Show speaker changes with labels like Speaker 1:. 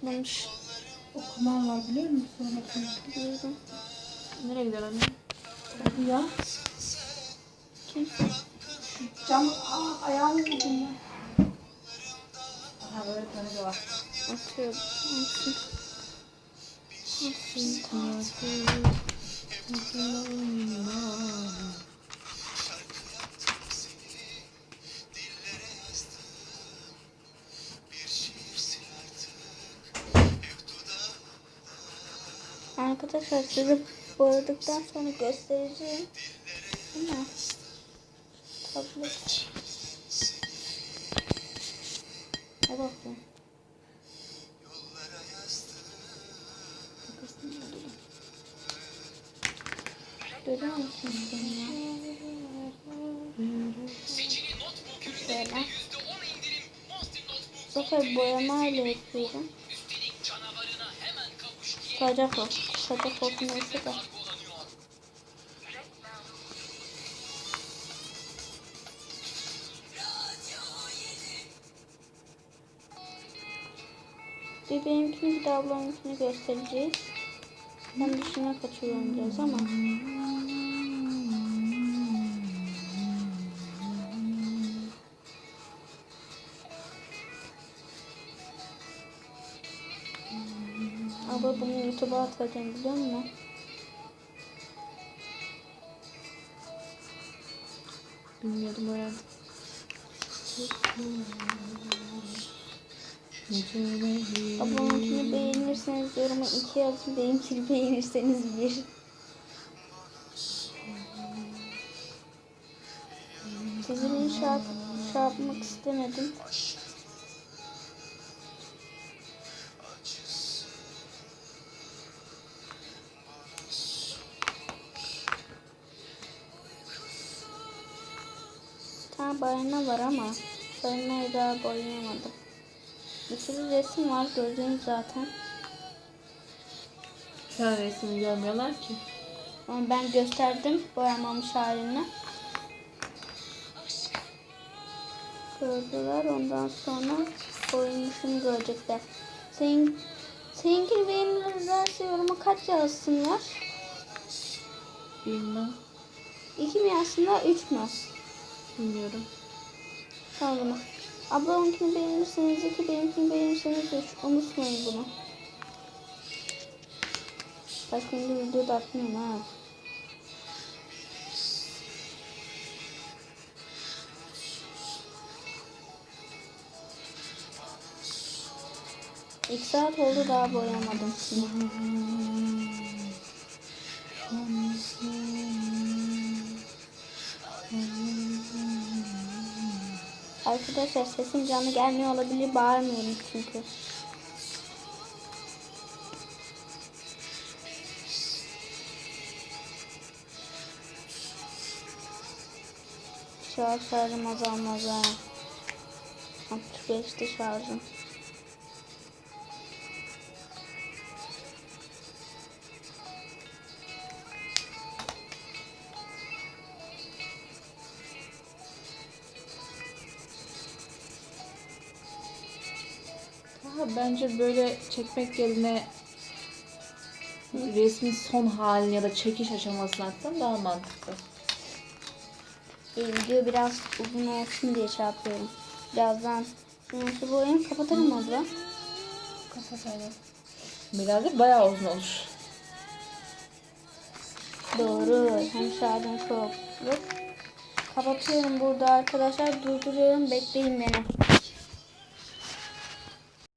Speaker 1: Patlamış.
Speaker 2: Okuman var biliyor musun?
Speaker 1: Biliyorum.
Speaker 3: Nereye gider anne?
Speaker 2: Hadi ya.
Speaker 1: Kim?
Speaker 2: Cam aa, ayağını vurdum ya. Aha böyle tane de var.
Speaker 1: Atıyor. Atıyor. Arkadaşlar sizi boyadıktan sonra göstereceğim. Ama tablet. Ne bakayım. Görüyor musun beni ya? Şöyle. Bu sefer boyamayla yapıyorum. Sadece o. Sadece o neyse de. Bir benimkini bir de ablamınkini göstereceğiz. Ben dışına kaçıyorum biraz ama. Abla bunu YouTube'a atacağım biliyor musun?
Speaker 3: Bilmiyordum öyle.
Speaker 1: Ablamınkini beğenirseniz yoruma iki yazın. Benimkini beğenirseniz bir. Sizin yap, şey yapmak istemedim. Tane balina var ama balinayı daha boyayamadım. Bir sürü resim var gördüğünüz zaten.
Speaker 3: Sen resmi görmüyorlar ki.
Speaker 1: Ama ben gösterdim boyamamış halini. Gördüler ondan sonra boyamışını görecekler. Senin, seninkini beğenirlerse yoruma kaç yazsınlar?
Speaker 3: Bilmem.
Speaker 1: İki mi yazsınlar, üç mü?
Speaker 3: Bilmiyorum.
Speaker 1: Tamam. Ablamınkini beğenirseniz iki, benimkini beğenirseniz üç. Unutmayın bunu. Başka bir video da atmıyorum ha. İlk saat oldu daha boyamadım. Arkadaşlar sesim canlı gelmiyor olabilir. Bağırmıyorum çünkü. Şarj şarjım azalmaz ha. 65'ti şarjım.
Speaker 3: Daha bence böyle çekmek yerine resmin son halini ya da çekiş aşamasını atsan daha mantıklı.
Speaker 1: E, video biraz uzun olsun diye şey yapıyorum. Birazdan şu boyayı kapatırım abla.
Speaker 3: Kapat aynen. Birazcık bayağı uzun olur.
Speaker 1: Doğru. Hem şarjım çok. Kapatıyorum burada arkadaşlar. Durduruyorum. Bekleyin beni.